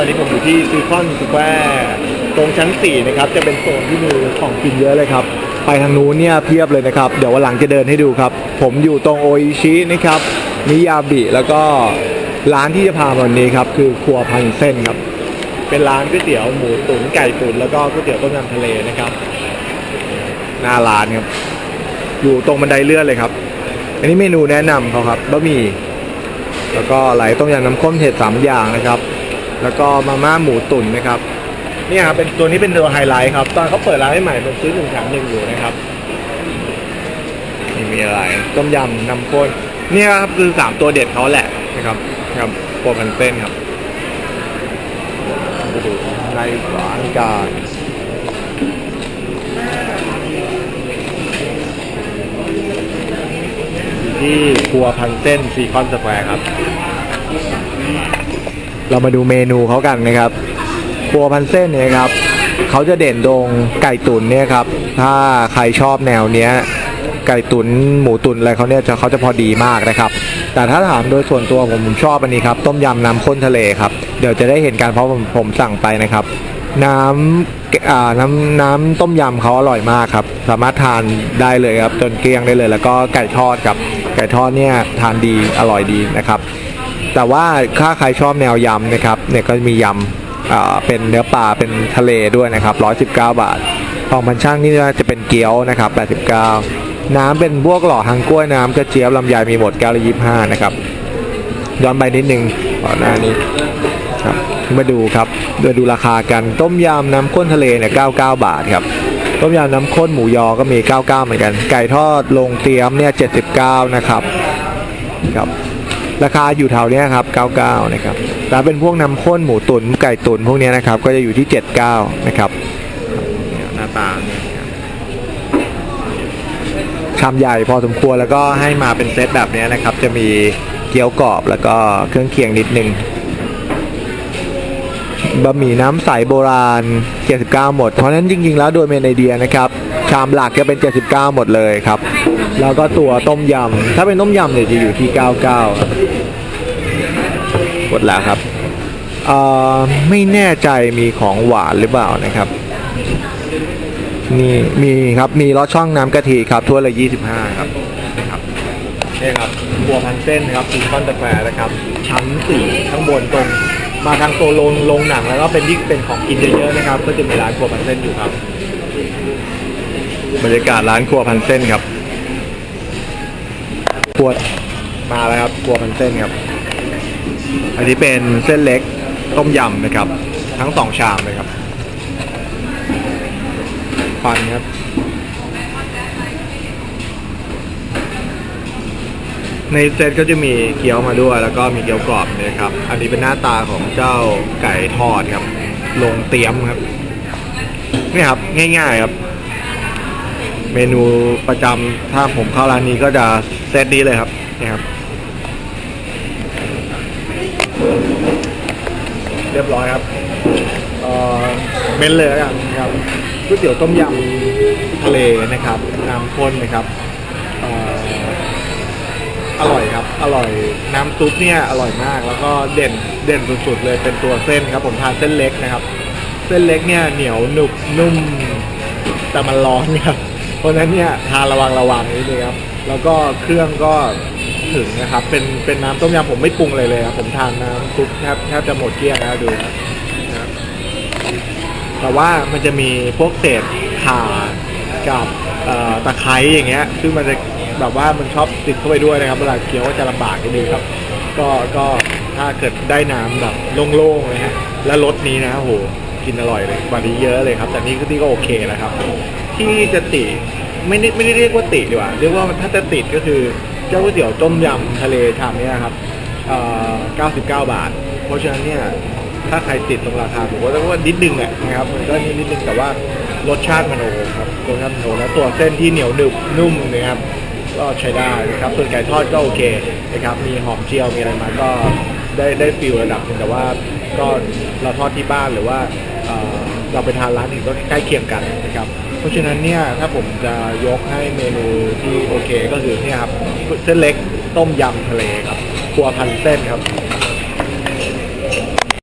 ตอนนี้ผมอยู่ที่ซีคอนสแควร์ตรงชั้น 4 นะครับ จะเป็นโซนที่มีของกินเยอะเลยครับ ไปทางนู้นเนี่ยเพียบเลยนะครับ เดี๋ยววันหลังจะเดินให้ดูครับ ผมอยู่ตรงโออิชินะครับมิยาบิแล้วก็ร้านที่จะพามาวันนี้ครับ คือครัวพันเส้นครับ เป็นร้านก๋วยเตี๋ยวหมูตุ๋นไก่ตุ๋นแล้วก็ก๋วยเตี๋ยวต้มยำทะเลนะครับ หน้าร้านครับ อยู่ตรงบันไดเลื่อนเลยครับ อันนี้เมนูแนะนำเขาครับบะหมี่แล้วก็ไหลต้มยำน้ำข้นเห็ดสามอย่างนะครับ แล้วก็มาม่าหมูตุ๋นนะครับเนี่ยครับเป็นตัวนี้เป็นตัวไฮไลท์ครับ ตอนเขาเปิดร้านใหม่ๆเป็นซื้อหนึ่งแถมหนึ่งอยู่นะครับนี่มีอะไรต้มยำน้ำข้นเนี่ยครับคือสามตัวเด็ดเขาแหละนะครับครับโปรพันเส้นครับไปดูในร้านกันที่ครัวพันเส้นซีคอนสแควร์ครับ เรามาดูเมนูเขากันนะครับครัวพันเส้นเนี่ยครับเขาจะเด่นตรงไก่ตุ๋นเนี่ยครับ ถ้าใครชอบแนวเนี้ยไก่ตุ๋นหมูตุ๋นอะไรเขาเนี่ยจะเขาจะพอดีมากนะครับ แต่ถ้าถามโดยส่วนตัวผมผมชอบอันนี้ครับ ต้มยำน้ำข้นทะเลครับ เดี๋ยวจะได้เห็นกันเพราะผมผมสั่งไปนะครับ น้ำอ่าน้ำน้ำต้มยำเขาอร่อยมากครับ สามารถทานได้เลยครับจนเกลี้ยงได้เลย แล้วก็ไก่ทอดครับไก่ทอดเนี่ยทานดีอร่อยดีนะครับ แต่ว่าถ้าใครชอบแนวยำนะครับเนี่ยก็มียำเป็นเนื้อปลาเป็นทะเลด้วยนะครับ119 บาทของพันช่างนี่จะเป็นเกี๊ยวนะครับ 89 น้ำเป็นพวกหล่อหางกล้วยน้ำกระเจี๊ยบลำไยมีหมดแก้วละ25 นะครับ ย้อนไปนิดนึงก่อนหน้านี้ครับมาดูครับเดี๋ยวดูราคากันต้มยำน้ำข้นทะเลเนี่ย99 บาทครับต้มยำน้ำข้นหมูยอก็มี 99 เหมือนกัน ไก่ทอดลงเตรียมเนี่ย 79 นะครับครับ ราคาอยู่แถวเนี้ยครับ 99 นะครับแต่เป็นพวกน้ำข้นหมูตุนไก่ตุนพวกเนี้ยนะครับ ก็จะอยู่ที่ 79 นะครับเนี่ยหน้าตาเนี่ยชามใหญ่พอสมควรแล้วก็ให้มาเป็นเซตแบบเนี้ยนะครับ จะมีเกี๊ยวกรอบแล้วก็เครื่องเคียงนิดนึงบะหมี่น้ำใสโบราณ 79 หมด เพราะฉะนั้นจริง ๆ แล้วโดยเมนไอเดียนะครับ ชามหลักจะเป็น 79 หมดเลยครับ แล้วก็ตัวต้มยำ ถ้าเป็นต้มยำเนี่ยจะอยู่ที่ 99ครับหม ดแล้วครับเอ่อไม่แน่ใจมีของหวานหรือเปล่านะครับนี่มีครับมีลอดช่องน้ำกะทิครับถ้วยละ25ครับนะครับนี่ครับบัวพันเส้นครับซีคอนตะแควร์นะครับชั้นสี่ข้างบนตรงมาทางโซนโรงโรงหนังแล้วก็เป็นที่เป็นของกินเยอะๆนะครับ ก็จะมีร้านครัวพันเส้นอยู่ครับ บรรยากาศร้านครัวพันเส้นครับครัวมาแล้วครับครัวพันเส้นครับ อันนี้เป็นเส้นเล็กต้มยำนะครับ ทั้งสองชามเลยครับฟันครับ ในเซตก็จะมีเกี๊ยวมาด้วย แล้วก็มีเกี๊ยวกรอบนะครับ อันนี้เป็นหน้าตาของเจ้าไก่ทอดครับ ลงเตรียมครับ นี่ครับง่ายๆครับ เมนูประจำถ้าผมเข้าร้านนี้ก็จะเซตนี้เลยครับนี่ครับ รียบร้อยครับเอ่อเมนเลยแล้วกันครับก๋วยเตี๋ยวต้มยำทะเลนะครับน้ำข้นนะครับเอ่ออร่อยครับ อร่อยน้ำซุปเนี่ยอร่อยมาก แล้วก็เด่นเด่นสุดๆเลยเป็นตัวเส้นครับผมทานเส้นเล็กนะครับ เส้นเล็กเนี่ยเหนียวหนุบนุ่มแต่มันร้อนครับเพราะฉะนั้นเนี่ยทานระวังระวังนิดนึงครับ แล้วก็เครื่องก็ ถึงนะครับ เป็นเป็นน้ำต้มยำผมไม่ปรุงเลยเลยครับผมทานน้ำซุปแทบแทบจะหมดเกลี้ยงแล้วดูนะครับแต่ว่ามันจะมีพวกเศษข่ากับตะไคร้อย่างเงี้ย ซึ่งมันจะแบบว่ามันชอบติดเข้าไปด้วยนะครับเวลาเคี้ยวก็จะลำบากนิดนึงครับ ก็ก็ถ้าเกิดได้น้ำแบบโล่งๆเลยฮะแล้วรสนี้นะโหกินอร่อยเลยกว่านี้เยอะเลยครับ แต่นี่ก็นี่ก็โอเคแล้วครับ ที่จะติไม่ได้ไม่ได้เรียกว่าติดีกว่าเรียกว่าถ้าจะติดก็คือ เจ้าก๋วยเตี๋ยวต้มยำทะเลชามเนี้ยครับเอ่อ99 บาท เพราะฉะนั้นเนี่ยถ้าใครติดตรงราคาผมก็ต้องว่านิดนึงแหละนะครับมันก็นิดนิดนึงแต่ว่ารสชาติมันโอครับรสชาติมันโอแล้วตัวเส้นที่เหนียวหนึบนุ่มนะครับก็ใช้ได้นะครับส่วนไก่ทอดก็โอเคนะครับมีหอมเจียวมีอะไรมาก็ได้ได้ฟิลระดับหนึงแต่ว่าก็เราทอดที่บ้านหรือว่าเอ่อเราไปทานร้านอื่นก็ใกล้เคียงกันนะครับ เพราะฉะนั้นเนี่ยถ้าผมจะยกให้เมนูที่โอเคก็คือเนี่ยครับเส้นเล็กต้มยำทะเลครับครัวพันเส้นครับ